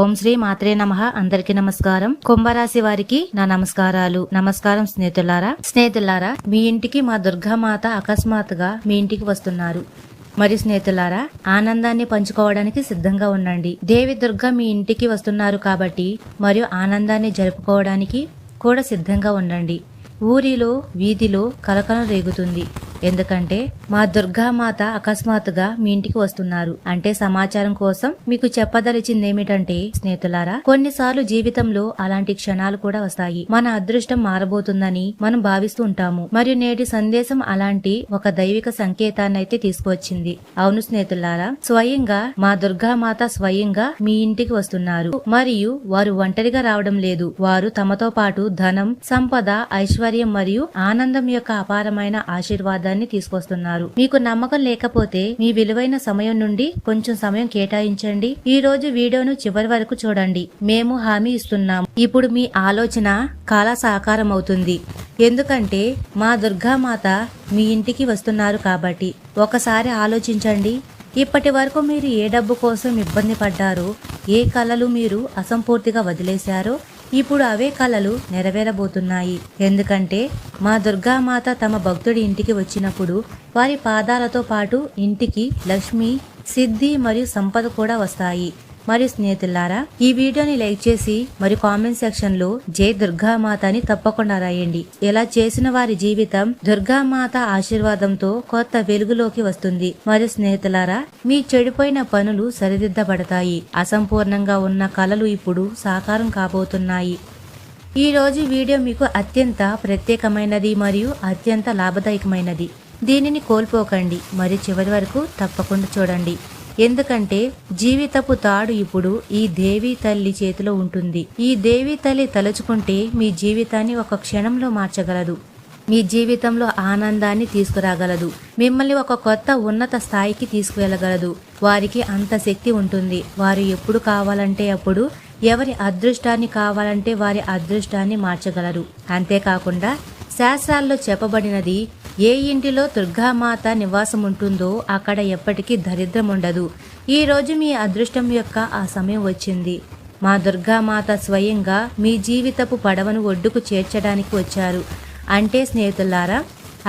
ఓం శ్రీ మాత్రే నమ. అందరికి నమస్కారం. కుంభరాశి వారికి నా నమస్కారాలు. నమస్కారం స్నేహితులారా. స్నేహితులారా మీ ఇంటికి మా దుర్గామాత అకస్మాత్తుగా మీ ఇంటికి వస్తున్నారు. మరి స్నేహితులారా ఆనందాన్ని పంచుకోవడానికి సిద్ధంగా ఉండండి. దేవి దుర్గా మీ ఇంటికి వస్తున్నారు కాబట్టి మరియు ఆనందాన్ని జరుపుకోవడానికి కూడా సిద్ధంగా ఉండండి. ఊరిలో వీధిలో కలకలం రేగుతుంది. ఎందుకంటే మా దుర్గామాత అకస్మాత్తుగా మీ ఇంటికి వస్తున్నారు. అంటే సమాచారం కోసం మీకు చెప్పదలిచింది ఏమిటంటే స్నేహితులారా కొన్నిసార్లు జీవితంలో అలాంటి క్షణాలు కూడా వస్తాయి. మన అదృష్టం మారబోతుందని మనం భావిస్తూ ఉంటాము. మరియు నేటి సందేశం అలాంటి ఒక దైవిక సంకేతాన్ని అయితే తీసుకువచ్చింది. అవును స్నేహితులారా స్వయంగా మా దుర్గామాత స్వయంగా మీ ఇంటికి వస్తున్నారు. మరియు వారు ఒంటరిగా రావడం లేదు. వారు తమతో పాటు ధనం సంపద ఐశ్వర్యం మరియు ఆనందం యొక్క అపారమైన ఆశీర్వాదాన్ని తీసుకొస్తున్నారు. మీకు నమ్మకం లేకపోతే మీ విలువైన సమయం నుండి కొంచెం సమయం కేటాయించండి. ఈ రోజు వీడియోను చివరి వరకు చూడండి. మేము హామీ ఇస్తున్నాం. ఇప్పుడు మీ ఆలోచన కాల సాకారం అవుతుంది. ఎందుకంటే మా దుర్గామాత మీ ఇంటికి వస్తున్నారు కాబట్టి. ఒకసారి ఆలోచించండి. ఇప్పటి వరకు మీరు ఏ డబ్బు కోసం ఇబ్బంది పడ్డారో ఏ కళలు మీరు అసంపూర్తిగా వదిలేశారో ఇప్పుడు అవే కళలు నెరవేరబోతున్నాయి. ఎందుకంటే మా దుర్గామాత తమ భక్తుడి ఇంటికి వచ్చినప్పుడు వారి పాదాలతో పాటు ఇంటికి లక్ష్మి సిద్ధి మరియు సంపద కూడా వస్తాయి. మరియు స్నేహితులారా ఈ వీడియోని లైక్ చేసి మరి కామెంట్ సెక్షన్లో జై దుర్గామాత అని తప్పకుండా రాయండి. ఇలా చేసిన వారి జీవితం దుర్గామాత ఆశీర్వాదంతో కొత్త వెలుగులోకి వస్తుంది. మరియు స్నేహితులారా మీ చెడిపోయిన పనులు సరిదిద్దబడతాయి. అసంపూర్ణంగా ఉన్న కళలు ఇప్పుడు సాకారం కాబోతున్నాయి. ఈ రోజు వీడియో మీకు అత్యంత ప్రత్యేకమైనది మరియు అత్యంత లాభదాయకమైనది. దీనిని కోల్పోకండి. మరి చివరి వరకు తప్పకుండా చూడండి. ఎందుకంటే జీవితపు తాడు ఇప్పుడు ఈ దేవి తల్లి చేతిలో ఉంటుంది. ఈ దేవి తల్లి తలుచుకుంటే మీ జీవితాన్ని ఒక క్షణంలో మార్చగలదు. మీ జీవితంలో ఆనందాన్ని తీసుకురాగలదు. మిమ్మల్ని ఒక కొత్త ఉన్నత స్థాయికి తీసుకువెళ్ళగలదు. వారికి అంత శక్తి ఉంటుంది. వారు ఎప్పుడు కావాలంటే అప్పుడు ఎవరి అదృష్టాన్ని కావాలంటే వారి అదృష్టాన్ని మార్చగలరు. అంతేకాకుండా శాస్త్రాల్లో చెప్పబడినది ఏ ఇంటిలో దుర్గామాత నివాసం ఉంటుందో అక్కడ ఎప్పటికీ దరిద్రం ఉండదు ఈరోజు మీ అదృష్టం యొక్క ఆ సమయం వచ్చింది. మా దుర్గామాత స్వయంగా మీ జీవితపు పడవను ఒడ్డుకు చేర్చడానికి వచ్చారు. అంటే స్నేహితులారా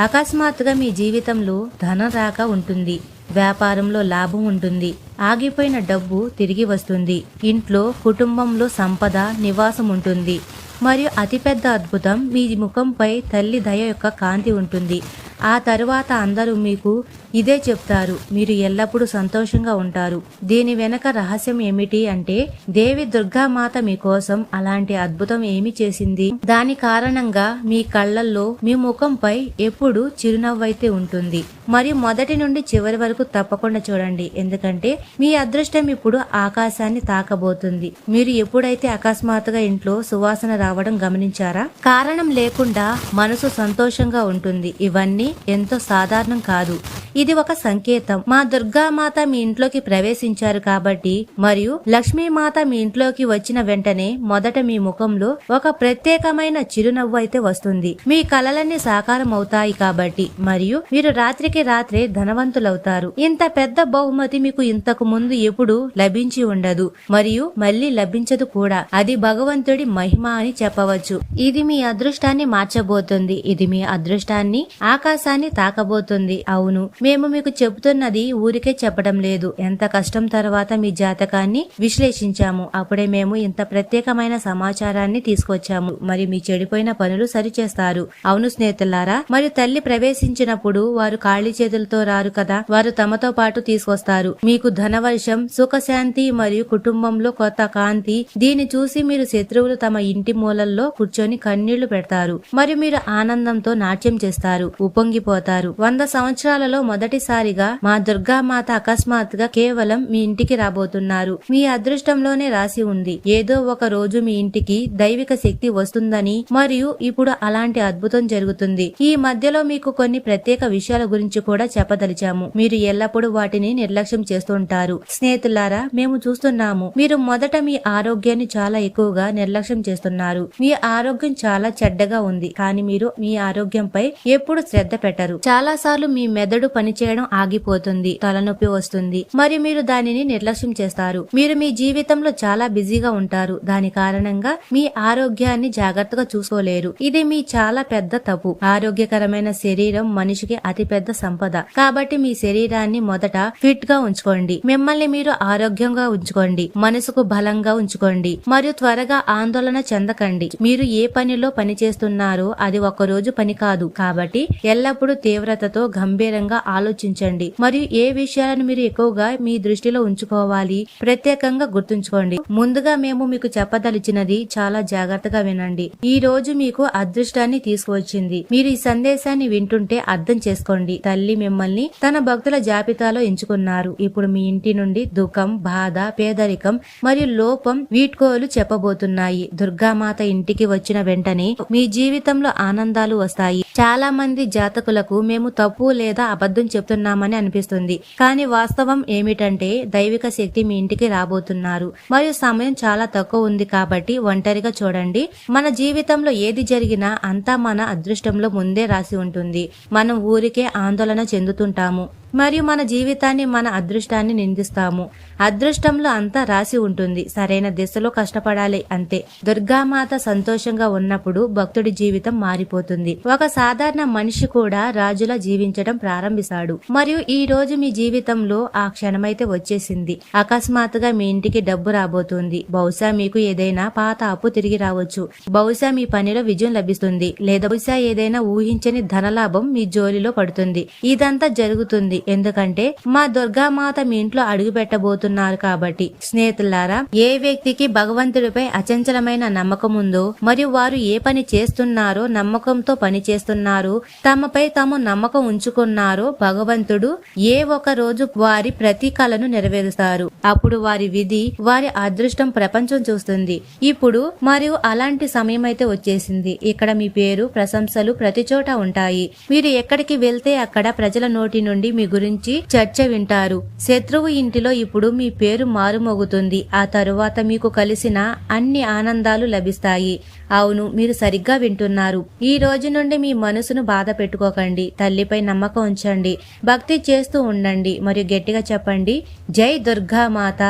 అకస్మాత్తుగా మీ జీవితంలో ధనం రాక ఉంటుంది వ్యాపారంలో లాభం ఉంటుంది ఆగిపోయిన డబ్బు తిరిగి వస్తుంది ఇంట్లో కుటుంబంలో సంపద నివాసం ఉంటుంది మరియు అతిపెద్ద అద్భుతం మీ ముఖంపై తల్లి దయ యొక్క కాంతి ఉంటుంది. ఆ తరువాత అందరూ మీకు ఇదే చెప్తారు. మీరు ఎల్లప్పుడూ సంతోషంగా ఉంటారు. దీని వెనక రహస్యం ఏమిటి అంటే దేవి దుర్గామాత మీకోసం అలాంటి అద్భుతం ఏమి చేసింది? దాని కారణంగా మీ కళ్ళల్లో మీ ముఖంపై ఎప్పుడు చిరునవ్వైతే ఉంటుంది. మరియు మొదటి నుండి చివరి వరకు తప్పకుండా చూడండి. ఎందుకంటే మీ అదృష్టం ఇప్పుడు ఆకాశాన్ని తాకబోతుంది. మీరు ఎప్పుడైతే అకస్మాత్తుగా ఇంట్లో సువాసన రావడం గమనించారా? కారణం లేకుండా మనసు సంతోషంగా ఉంటుంది. ఇవన్నీ ఎంతో సాధారణం కాదు. ఇది ఒక సంకేతం. మా దుర్గామాత మీ ఇంట్లోకి ప్రవేశించారు కాబట్టి మరియు లక్ష్మీమాత మీ ఇంట్లోకి వచ్చిన వెంటనే మొదట మీ ముఖంలో ఒక ప్రత్యేకమైన చిరునవ్వు అయితే వస్తుంది. మీ కలలన్నీ సాకారం అవుతాయి కాబట్టి మరియు మీరు రాత్రికి రాత్రే ధనవంతులవుతారు. ఇంత పెద్ద బహుమతి మీకు ఇంతకు ముందు ఎప్పుడు లభించి ఉండదు. మరియు మళ్ళీ లభించదు కూడా. అది భగవంతుడి మహిమ అని చెప్పవచ్చు. ఇది మీ అదృష్టాన్ని మార్చబోతుంది. ఇది మీ అదృష్టాన్ని ఆకాశాన్ని తాకబోతుంది. అవును మేము మీకు చెబుతున్నది ఊరికే చెప్పడం లేదు. ఎంత కష్టం తర్వాత మీ జాతకాన్ని విశ్లేషించాము. అప్పుడే మేము ఇంత ప్రత్యేకమైన సమాచారాన్ని తీసుకొచ్చాము. మరి మీ చెడిపోయిన పనులు సరిచేస్తారు. అవును స్నేహితులారా మరియు తల్లి ప్రవేశించినప్పుడు వారు ఖాళీ చేతులతో రారు కదా? వారు తమతో పాటు తీసుకొస్తారు. మీకు ధనవర్షం సుఖశాంతి మరియు కుటుంబంలో కొత్త కాంతి దీన్ని చూసి మీరు శత్రువులు తమ ఇంటి మూలల్లో కూర్చొని కన్నీళ్ళు పెడతారు. మరియు మీరు ఆనందంతో నాట్యం చేస్తారు. ఉప్పొంగిపోతారు. వంద సంవత్సరాలలో మొదటిసారిగా మా దుర్గామాత అకస్మాత్తుగా కేవలం మీ ఇంటికి రాబోతున్నారు. మీ అదృష్టంలోనే రాసి ఉంది. ఏదో ఒక రోజు మీ ఇంటికి దైవిక శక్తి వస్తుందని మరియు ఇప్పుడు అలాంటి అద్భుతం జరుగుతుంది. ఈ మధ్యలో మీకు కొన్ని ప్రత్యేక విషయాల గురించి గురించి కూడా చెప్పదలిచాము. మీరు ఎల్లప్పుడూ వాటిని నిర్లక్ష్యం చేస్తుంటారు. స్నేహితులారా మేము చూస్తున్నాము. మీరు మొదట మీ ఆరోగ్యాన్ని చాలా ఎక్కువగా నిర్లక్ష్యం చేస్తున్నారు. మీ ఆరోగ్యం చాలా చెడ్డగా ఉంది. కానీ మీరు మీ ఆరోగ్యంపై ఎప్పుడు శ్రద్ధ పెట్టరు. చాలా సార్లు మీ మెదడు పనిచేయడం ఆగిపోతుంది. తలనొప్పి వస్తుంది. మరియు మీరు దానిని నిర్లక్ష్యం చేస్తారు. మీరు మీ జీవితంలో చాలా బిజీగా ఉంటారు. దాని కారణంగా మీ ఆరోగ్యాన్ని జాగ్రత్తగా చూసుకోలేరు. ఇది మీ చాలా పెద్ద తప్పు. ఆరోగ్యకరమైన శరీరం మనిషికి అతి పెద్ద సంపద. కాబట్టి మీ శరీరాన్ని మొదట ఫిట్గా ఉంచుకోండి. మిమ్మల్ని మీరు ఆరోగ్యంగా ఉంచుకోండి. మనసుకు బలంగా ఉంచుకోండి. మరియు త్వరగా ఆందోళన చెందకండి. మీరు ఏ పనిలో పని చేస్తున్నారో అది ఒక రోజు పని కాదు. కాబట్టి ఎల్లప్పుడూ తీవ్రతతో గంభీరంగా ఆలోచించండి. మరియు ఏ విషయాలను మీరు ఎక్కువగా మీ దృష్టిలో ఉంచుకోవాలి ప్రత్యేకంగా గుర్తుంచుకోండి. ముందుగా మేము మీకు చెప్పదలిచినది చాలా జాగ్రత్తగా వినండి. ఈ రోజు మీకు అదృష్టాన్ని తీసుకువచ్చింది. మీరు ఈ సందేశాన్ని వింటుంటే అర్థం చేసుకోండి. తల్లి మిమ్మల్ని తన భక్తుల జాబితాలో ఎంచుకున్నారు. ఇప్పుడు మీ ఇంటి నుండి దుఃఖం బాధ పేదరికం మరియు లోపం వీట్కోలు చెప్పబోతున్నాయి. దుర్గామాత ఇంటికి వచ్చిన వెంటనే మీ జీవితంలో ఆనందాలు వస్తాయి. చాలా మంది జాతకులకు మేము తప్పు లేదా అబద్ధం చెప్తున్నామని అనిపిస్తుంది. కానీ వాస్తవం ఏమిటంటే దైవిక శక్తి మీ ఇంటికి రాబోతున్నారు. మరియు సమయం చాలా తక్కువ ఉంది కాబట్టి ఒంటరిగా చూడండి. మన జీవితంలో ఏది జరిగినా అంతా మన అదృష్టంలో ముందే రాసి ఉంటుంది. మనం ఊరికే ఆందోళన చెందుతుంటాము. మరియు మన జీవితాన్ని మన అదృష్టాన్ని నిందిస్తాము. అదృష్టంలో అంతా రాసి ఉంటుంది. సరైన దిశలో కష్టపడాలి అంతే. దుర్గామాత సంతోషంగా ఉన్నప్పుడు భక్తుడి జీవితం మారిపోతుంది. ఒక సాధారణ మనిషి కూడా రాజులా జీవించడం ప్రారంభిస్తాడు. మరియు ఈ రోజు మీ జీవితంలో ఆ క్షణమైతే వచ్చేసింది. అకస్మాత్తుగా మీ ఇంటికి డబ్బు రాబోతుంది. బహుశా మీకు ఏదైనా పాత అప్పు తిరిగి రావచ్చు. బహుశా మీ పనిలో విజయం లభిస్తుంది. లేదా బహుశా ఏదైనా ఊహించని ధనలాభం మీ జోలిలో పడుతుంది. ఇదంతా జరుగుతుంది. ఎందుకంటే మా దుర్గామాత మీ ఇంట్లో అడుగు పెట్టబోతున్నారు కాబట్టి. స్నేహితులారా ఏ వ్యక్తికి భగవంతుడిపై అచంచలమైన నమ్మకం ఉందో మరియు వారు ఏ పని చేస్తున్నారో నమ్మకంతో పని చేస్తున్నారు తమపై తాము నమ్మకం ఉంచుకున్నారో భగవంతుడు ఏ ఒక రోజు వారి ప్రతి కళను నెరవేరుస్తారు. అప్పుడు వారి విధి వారి అదృష్టం ప్రపంచం చూస్తుంది. ఇప్పుడు మరియు అలాంటి సమయం అయితే వచ్చేసింది. ఇక్కడ మీ పేరు ప్రశంసలు ప్రతి చోట ఉంటాయి. మీరు ఎక్కడికి వెళ్తే అక్కడ ప్రజల నోటి నుండి మీ గురించి చర్చ వింటారు. శత్రువు ఇంటిలో ఇప్పుడు మీ పేరు మారుమోగుతుంది. ఆ తరువాత మీకు కలిసిన అన్ని ఆనందాలు లభిస్తాయి. అవును మీరు సరిగ్గా వింటున్నారు. ఈ రోజు నుండి మీ మనసును బాధ పెట్టుకోకండి. తల్లిపై నమ్మకం ఉంచండి. భక్తి చేస్తూ ఉండండి. మరియు గట్టిగా చెప్పండి జై దుర్గా మాత!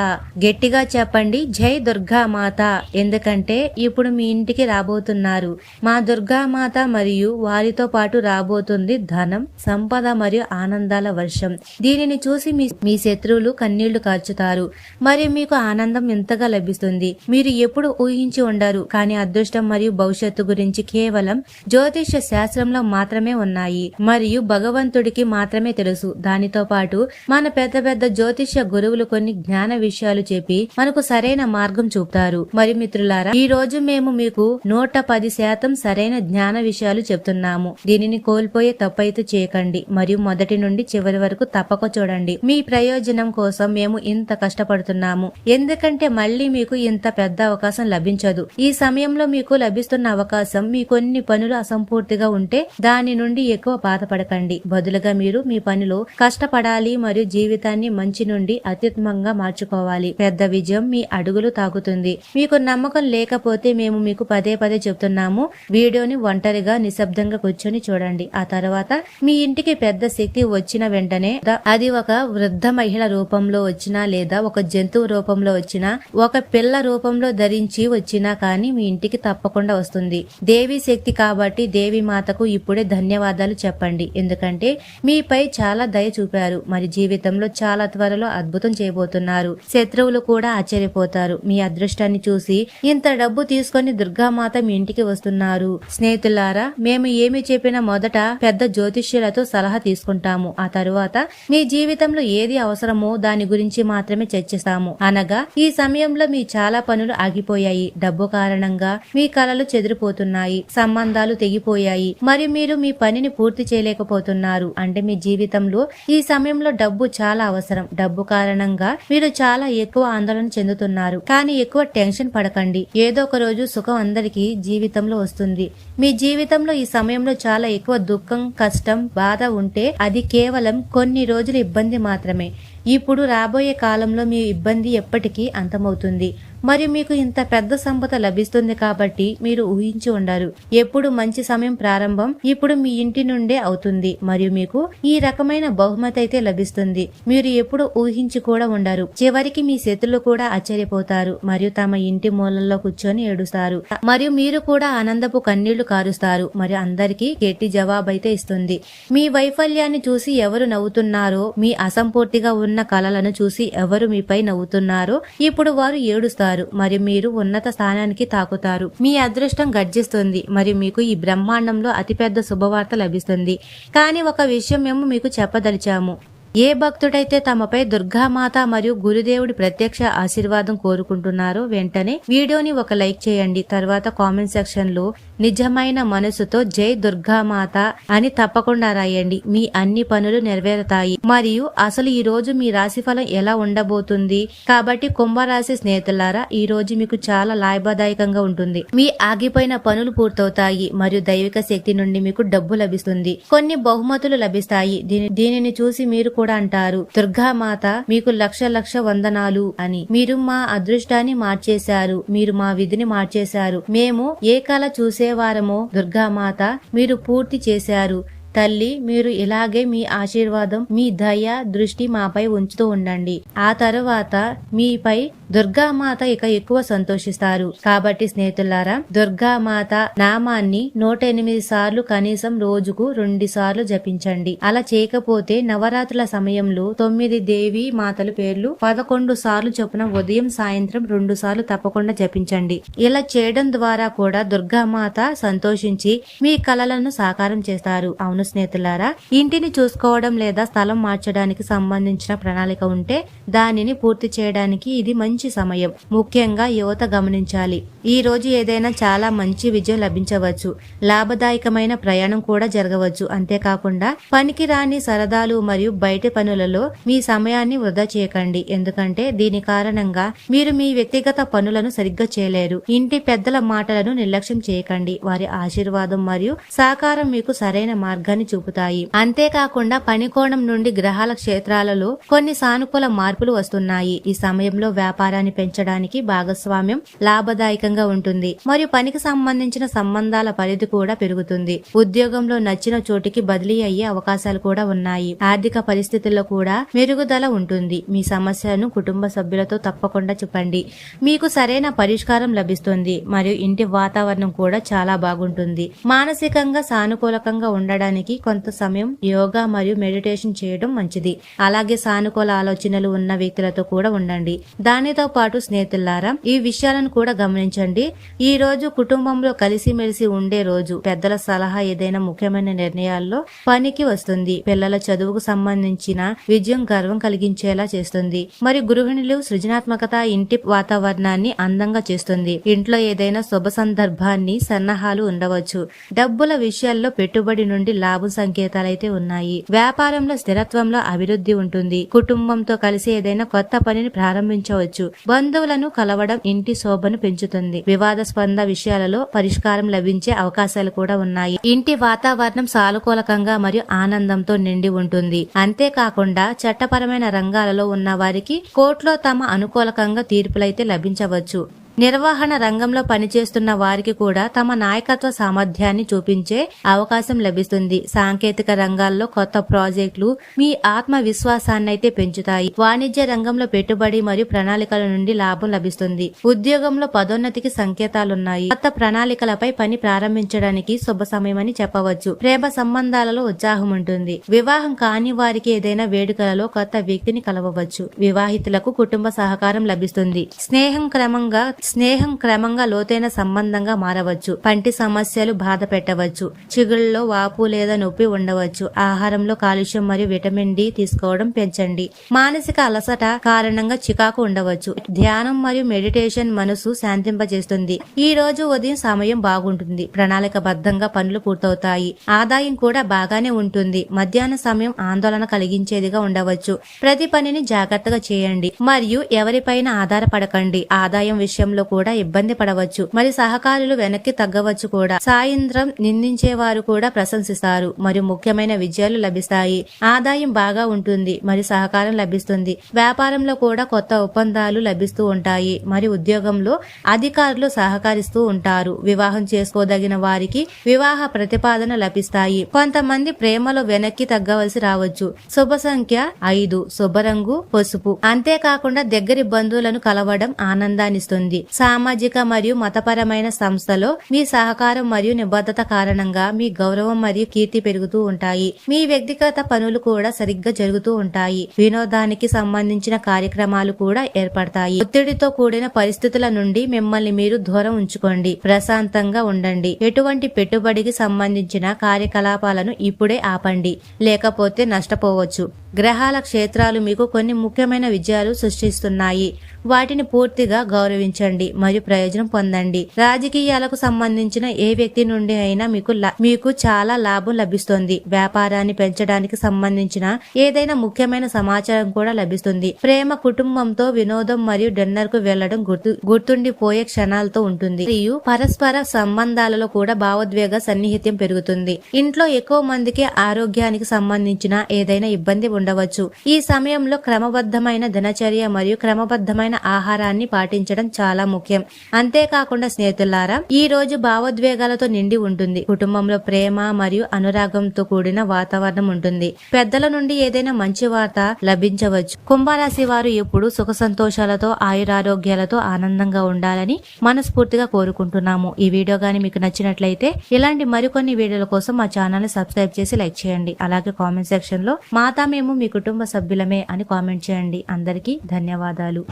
గట్టిగా చెప్పండి జై దుర్గా మాత! ఎందుకంటే ఇప్పుడు మీ ఇంటికి రాబోతున్నారు. మా దుర్గా మాత మరియు వారితో పాటు రాబోతుంది ధనం సంపద మరియు ఆనందాల వర్షం. దీనిని చూసి మీ మీ శత్రువులు కన్నీళ్ళు కార్చుతారు. మరియు మీకు ఆనందం ఎంతగా లభిస్తుంది? మీరు ఎప్పుడు ఊహించి ఉండరు కానీ అదృష్టం మరియు భవిష్యత్తు గురించి కేవలం జ్యోతిష శాస్త్రంలో మాత్రమే ఉన్నాయి. మరియు భగవంతుడికి మాత్రమే తెలుసు. దానితో పాటు మన పెద్ద పెద్ద జ్యోతిష గురువులు కొన్ని జ్ఞాన విషయాలు చెప్పి మనకు సరైన మార్గం చూపుతారు. మరి మిత్రులారా ఈ రోజు మేము మీకు నూట పది శాతం సరైన జ్ఞాన విషయాలు చెప్తున్నాము. దీనిని కోల్పోయే తప్పైతే చేయకండి. మరియు మొదటి నుండి చివరి వరకు తప్పక చూడండి. మీ ప్రయోజనం కోసం మేము ఇంత కష్టపడుతున్నాము. ఎందుకంటే మళ్ళీ మీకు ఇంత పెద్ద అవకాశం లభించదు. ఈ సమయంలో మీకు లభిస్తున్న అవకాశం మీ కొన్ని పనులు అసంపూర్తిగా ఉంటే దాని నుండి ఎక్కువ బాధపడకండి. బదులుగా మీరు మీ పనిలో కష్టపడాలి మరియు జీవితాన్ని మంచి నుండి అత్యుత్తమంగా మార్చుకోవాలి. పెద్ద విజయం మీ అడుగులు తాకుతుంది. మీకు నమ్మకం లేకపోతే మేము మీకు పదే పదే చెప్తున్నాము. వీడియోని ఒంటరిగా నిశ్శబ్దంగా కూర్చొని చూడండి. ఆ తర్వాత మీ ఇంటికి పెద్ద శక్తి వచ్చిన వెంటనే వెంటనే అది ఒక వృద్ధ మహిళ రూపంలో వచ్చినా లేదా ఒక జంతువు రూపంలో వచ్చినా ఒక పిల్ల రూపంలో ధరించి వచ్చినా కానీ మీ ఇంటికి తప్పకుండా వస్తుంది. దేవి శక్తి కాబట్టి దేవి మాతకు ఇప్పుడే ధన్యవాదాలు చెప్పండి. ఎందుకంటే మీపై చాలా దయ చూపారు. మరి జీవితంలో చాలా త్వరలో అద్భుతం చేయబోతున్నారు. శత్రువులు కూడా ఆశ్చర్యపోతారు. మీ అదృష్టాన్ని చూసి ఇంత డబ్బు తీసుకొని దుర్గామాత మీ ఇంటికి వస్తున్నారు. స్నేహితులారా మేము ఏమి చెప్పిన మొదట పెద్ద జ్యోతిష్యులతో సలహా తీసుకుంటాము. ఆ తరువాత తరువాత మీ జీవితంలో ఏది అవసరమో దాని గురించి మాత్రమే చర్చిస్తాము. అనగా ఈ సమయంలో మీ చాలా పనులు ఆగిపోయాయి. డబ్బు కారణంగా మీ కలలు చెదిరిపోతున్నాయి. సంబంధాలు తెగిపోయాయి. మరియు మీరు మీ పనిని పూర్తి చేయలేకపోతున్నారు. అంటే మీ జీవితంలో ఈ సమయంలో డబ్బు చాలా అవసరం. డబ్బు కారణంగా మీరు చాలా ఎక్కువ ఆందోళన చెందుతున్నారు. కానీ ఎక్కువ టెన్షన్ పడకండి. ఏదో ఒక రోజు సుఖం అందరికీ జీవితంలో వస్తుంది. మీ జీవితంలో ఈ సమయంలో చాలా ఎక్కువ దుఃఖం కష్టం బాధ ఉంటే అది కేవలం కొన్ని రోజుల ఇబ్బంది మాత్రమే. ఇప్పుడు రాబోయే కాలంలో మీ ఇబ్బంది ఎప్పటికీ అంతమవుతుంది. మరియు మీకు ఇంత పెద్ద సంపద లభిస్తుంది కాబట్టి మీరు ఊహించి ఉండరు. ఎప్పుడు మంచి సమయం ప్రారంభం ఇప్పుడు మీ ఇంటి నుండే అవుతుంది మరియు మీకు ఈ రకమైన బహుమతి అయితే లభిస్తుంది. మీరు ఎప్పుడు ఊహించి కూడా ఉండరు. చివరికి మీ శత్రులు కూడా ఆశ్చర్యపోతారు మరియు తమ ఇంటి మూలల్లో కూర్చొని ఏడుస్తారు. మరియు మీరు కూడా ఆనందపు కన్నీళ్ళు కారుస్తారు మరియు అందరికీ గట్టి జవాబైతే ఇస్తుంది. మీ వైఫల్యాన్ని చూసి ఎవరు నవ్వుతున్నారో మీ అసంపూర్తిగా ఉన్న కళలను చూసి ఎవరు మీపై నవ్వుతున్నారో ఇప్పుడు వారు ఏడుస్తారు. మరియు మీరు ఉన్నత స్థానానికి తాకుతారు. మీ అదృష్టం గర్జిస్తుంది. మరియు మీకు ఈ బ్రహ్మాండంలో అతిపెద్ద శుభవార్త లభిస్తుంది. కానీ ఒక విషయం మేము మీకు చెప్పదలిచాము. ఏ భక్తుడైతే తమపై దుర్గామాత మరియు గురుదేవుడి ప్రత్యక్ష ఆశీర్వాదం కోరుకుంటున్నారో వెంటనే వీడియోని ఒక లైక్ చేయండి. తర్వాత కామెంట్ సెక్షన్లో నిజమైన మనసుతో జై దుర్గామాత అని తప్పకుండా రాయండి. మీ అన్ని పనులు నెరవేరుతాయి. మరియు అసలు ఈ రోజు మీ రాశిఫలం ఎలా ఉండబోతుంది? కాబట్టి కుంభరాశి స్నేహితులారా ఈ రోజు మీకు చాలా లాభదాయకంగా ఉంటుంది. మీ ఆగిపోయిన పనులు పూర్తవుతాయి. మరియు దైవిక శక్తి నుండి మీకు డబ్బు లభిస్తుంది. కొన్ని బహుమతులు లభిస్తాయి. దీని దీనిని చూసి మీరు కూడా అంటారు. దుర్గామాత మీకు లక్ష లక్ష వందనాలు అని. మీరు మా అదృష్టాన్ని మార్చేశారు. మీరు మా విధిని మార్చేశారు. మేము ఏ కళ చూసేవారమో దుర్గామాత మీరు పూర్తి చేశారు. తల్లి మీరు ఇలాగే మీ ఆశీర్వాదం మీ దయ దృష్టి మాపై ఉంచుతూ ఉండండి. ఆ తరువాత మీపై దుర్గామాత ఇక ఎక్కువ సంతోషిస్తారు. కాబట్టి స్నేహితులారా దుర్గామాత నామాన్ని నూట ఎనిమిది సార్లు కనీసం రోజుకు రెండు సార్లు జపించండి. అలా చేయకపోతే నవరాత్రుల సమయంలో తొమ్మిది దేవి మాతల పేర్లు పదకొండు సార్లు చొప్పున ఉదయం సాయంత్రం రెండు సార్లు తప్పకుండా జపించండి. ఇలా చేయడం ద్వారా కూడా దుర్గామాత సంతోషించి మీ కలలను సాకారం చేస్తారు. అవును స్నేహితులారా ఇంటిని చూసుకోవడం లేదా స్థలం మార్చడానికి సంబంధించిన ప్రణాళిక ఉంటే దానిని పూర్తి చేయడానికి ఇది మంచి సమయం. ముఖ్యంగా యువత గమనించాలి. ఈ రోజు ఏదైనా చాలా మంచి విజయం లభించవచ్చు. లాభదాయకమైన ప్రయాణం కూడా జరగవచ్చు. అంతేకాకుండా పనికి రాని సరదాలు మరియు బయట పనులలో మీ సమయాన్ని వృధా చేయకండి. ఎందుకంటే దీని కారణంగా మీరు మీ వ్యక్తిగత పనులను సరిగ్గా చేయలేరు. ఇంటి పెద్దల మాటలను నిర్లక్ష్యం చేయకండి. వారి ఆశీర్వాదం మరియు సహకారం మీకు సరైన మార్గాన్ని చూపుతాయి. అంతేకాకుండా పనికోణం నుండి గ్రహాల క్షేత్రాలలో కొన్ని సానుకూల మార్పులు వస్తున్నాయి. ఈ సమయంలో వ్యాపారాన్ని పెంచడానికి భాగస్వామ్యం లాభదాయకంగా ఉంటుంది. మరియు పనికి సంబంధించిన సంబంధాల పరిధి కూడా పెరుగుతుంది. ఉద్యోగంలో నచ్చిన చోటికి బదిలీ అయ్యే అవకాశాలు కూడా ఉన్నాయి. ఆర్థిక పరిస్థితుల్లో కూడా మెరుగుదల ఉంటుంది. మీ సమస్యను కుటుంబ సభ్యులతో తప్పకుండా చెప్పండి. మీకు సరైన పరిష్కారం లభిస్తుంది. మరియు ఇంటి వాతావరణం కూడా చాలా బాగుంటుంది. మానసికంగా సానుకూలకంగా ఉండడానికి కొంత సమయం యోగా మరియు మెడిటేషన్ చేయడం మంచిది. అలాగే సానుకూల ఆలోచనలు ఉన్న వ్యక్తులతో కూడా ఉండండి. దానితో పాటు స్నేహితులారా ఈ విషయాలను కూడా గమనించండి. ఈ రోజు కుటుంబంలో కలిసిమెలిసి ఉండే రోజు పెద్దల సలహా ఏదైనా ముఖ్యమైన నిర్ణయాల్లో పనికి వస్తుంది. పిల్లల చదువుకు సంబంధించిన విజయం గర్వం కలిగించేలా చేస్తుంది. మరియు గృహిణులు సృజనాత్మకత ఇంటి వాతావరణాన్ని అందంగా చేస్తుంది. ఇంట్లో ఏదైనా శుభ సందర్భాన్ని సన్నాహాలు ఉండవచ్చు. డబ్బుల విషయాల్లో పెట్టుబడి నుండి లాభం సంకేతాలైతే ఉన్నాయి. వ్యాపారంలో స్థిరత్వంలో అభివృద్ధి ఉంటుంది. కుటుంబంతో కలిసి ఏదైనా కొత్త పనిని ప్రారంభించవచ్చు. బంధువులను కలవడం ఇంటి శోభను పెంచుతుంది. వివాదాస్పంద విషయాలలో పరిష్కారం లభించే అవకాశాలు కూడా ఉన్నాయి. ఇంటి వాతావరణం సానుకూలకంగా మరియు ఆనందంతో నిండి ఉంటుంది. అంతేకాకుండా చట్టపరమైన రంగాలలో ఉన్న వారికి కోర్టులో తమ అనుకూలకంగా తీర్పులైతే లభించవచ్చు. నిర్వహణ రంగంలో పనిచేస్తున్న వారికి కూడా తమ నాయకత్వ సామర్థ్యాన్ని చూపించే అవకాశం లభిస్తుంది. సాంకేతిక రంగాల్లో కొత్త ప్రాజెక్టులు మీ ఆత్మవిశ్వాసాన్ని అయితే పెంచుతాయి. వాణిజ్య రంగంలో పెట్టుబడి మరియు ప్రణాళికల నుండి లాభం లభిస్తుంది. ఉద్యోగంలో పదోన్నతికి సంకేతాలున్నాయి. కొత్త ప్రణాళికలపై పని ప్రారంభించడానికి శుభ సమయమని చెప్పవచ్చు. ప్రేమ సంబంధాలలో ఉత్సాహం ఉంటుంది. వివాహం కాని వారికి ఏదైనా వేడుకలలో కొత్త వ్యక్తిని కలవవచ్చు. వివాహితులకు కుటుంబ సహకారం లభిస్తుంది. స్నేహం క్రమంగా స్నేహం క్రమంగా లోతైన సంబంధంగా మారవచ్చు. పంటి సమస్యలు బాధ పెట్టవచ్చు. చిగుళ్ళలో వాపు లేదా నొప్పి ఉండవచ్చు. ఆహారంలో కాలుష్యం మరియు విటమిన్ డి తీసుకోవడం పెంచండి. మానసిక అలసట కారణంగా చికాకు ఉండవచ్చు. ధ్యానం మరియు మెడిటేషన్ మనసు శాంతింపజేస్తుంది. ఈ రోజు ఉదయం సమయం బాగుంటుంది. ప్రణాళికబద్ధంగా పనులు పూర్తవుతాయి. ఆదాయం కూడా బాగానే ఉంటుంది. మధ్యాహ్న సమయం ఆందోళన కలిగించేదిగా ఉండవచ్చు. ప్రతి పనిని జాగ్రత్తగా చేయండి. మరియు ఎవరిపైన ఆధారపడకండి. ఆదాయం విషయంలో కూడా ఇబ్బంది పడవచ్చు. మరి సహకారులు వెనక్కి తగ్గవచ్చు కూడా. సాయంత్రం నిందించేవారు కూడా ప్రశంసిస్తారు. మరియు ముఖ్యమైన విజయాలు లభిస్తాయి. ఆదాయం బాగా ఉంటుంది. మరి సహకారం లభిస్తుంది. వ్యాపారంలో కూడా కొత్త ఒప్పందాలు లభిస్తూ ఉంటాయి. మరి ఉద్యోగంలో అధికారులు సహకరిస్తూ ఉంటారు. వివాహం చేసుకోదగిన వారికి వివాహ ప్రతిపాదన లభిస్తాయి. కొంతమంది ప్రేమలో వెనక్కి తగ్గవలసి రావచ్చు. శుభ సంఖ్య ఐదు. శుభరంగు పసుపు. అంతేకాకుండా దగ్గరి బంధువులను కలవడం ఆనందాన్నిస్తుంది. సామాజిక మరియు మతపరమైన సంస్థలో మీ సహకారం మరియు నిబద్ధత కారణంగా మీ గౌరవం మరియు కీర్తి పెరుగుతూ ఉంటాయి. మీ వ్యక్తిగత పనులు కూడా సరిగ్గా జరుగుతూ ఉంటాయి. వినోదానికి సంబంధించిన కార్యక్రమాలు కూడా ఏర్పడతాయి. ఒత్తిడితో కూడిన పరిస్థితుల నుండి మిమ్మల్ని మీరు దూరం ఉంచుకోండి. ప్రశాంతంగా ఉండండి. ఎటువంటి పెట్టుబడికి సంబంధించిన కార్యకలాపాలను ఇప్పుడే ఆపండి. లేకపోతే నష్టపోవచ్చు. గ్రహాల క్షేత్రాలు మీకు కొన్ని ముఖ్యమైన విజయాలు సృష్టిస్తున్నాయి. వాటిని పూర్తిగా గౌరవించండి. మరియు ప్రయోజనం పొందండి. రాజకీయాలకు సంబంధించిన ఏ వ్యక్తి నుండి అయినా మీకు లా- మీకు చాలా లాభం లభిస్తుంది. వ్యాపారాన్ని పెంచడానికి సంబంధించిన ఏదైనా ముఖ్యమైన సమాచారం కూడా లభిస్తుంది. ప్రేమ కుటుంబంతో వినోదం మరియు డిన్నర్కు వెళ్ళడం గుర్తు గుర్తుండిపోయే క్షణాలతో ఉంటుంది. మరియు పరస్పర సంబంధాలలో కూడా భావోద్వేగ సన్నిహిత్యం పెరుగుతుంది. ఇంట్లో ఎక్కువ మందికి ఆరోగ్యానికి సంబంధించిన ఏదైనా ఇబ్బంది ఉండవచ్చు. ఈ సమయంలో క్రమబద్ధమైన దినచర్య మరియు క్రమబద్ధమైన ఆహారాన్ని పాటించడం చాలా చాలా ముఖ్యం. అంతేకాకుండా స్నేహితులారా ఈ రోజు భావోద్వేగాలతో నిండి ఉంటుంది. కుటుంబంలో ప్రేమ మరియు అనురాగంతో కూడిన వాతావరణం ఉంటుంది. పెద్దల నుండి ఏదైనా మంచి వార్త లభించవచ్చు. కుంభరాశి వారు ఎప్పుడు సుఖ సంతోషాలతో ఆయురారోగ్యాలతో ఆనందంగా ఉండాలని మనస్ఫూర్తిగా కోరుకుంటున్నాము. ఈ వీడియో గాని మీకు నచ్చినట్లయితే ఇలాంటి మరికొన్ని వీడియోల కోసం మా ఛానల్ని సబ్స్క్రైబ్ చేసి లైక్ చేయండి. అలాగే కామెంట్ సెక్షన్లో మాతా మేము మీ కుటుంబ సభ్యులమే అని కామెంట్ చేయండి. అందరికీ ధన్యవాదాలు.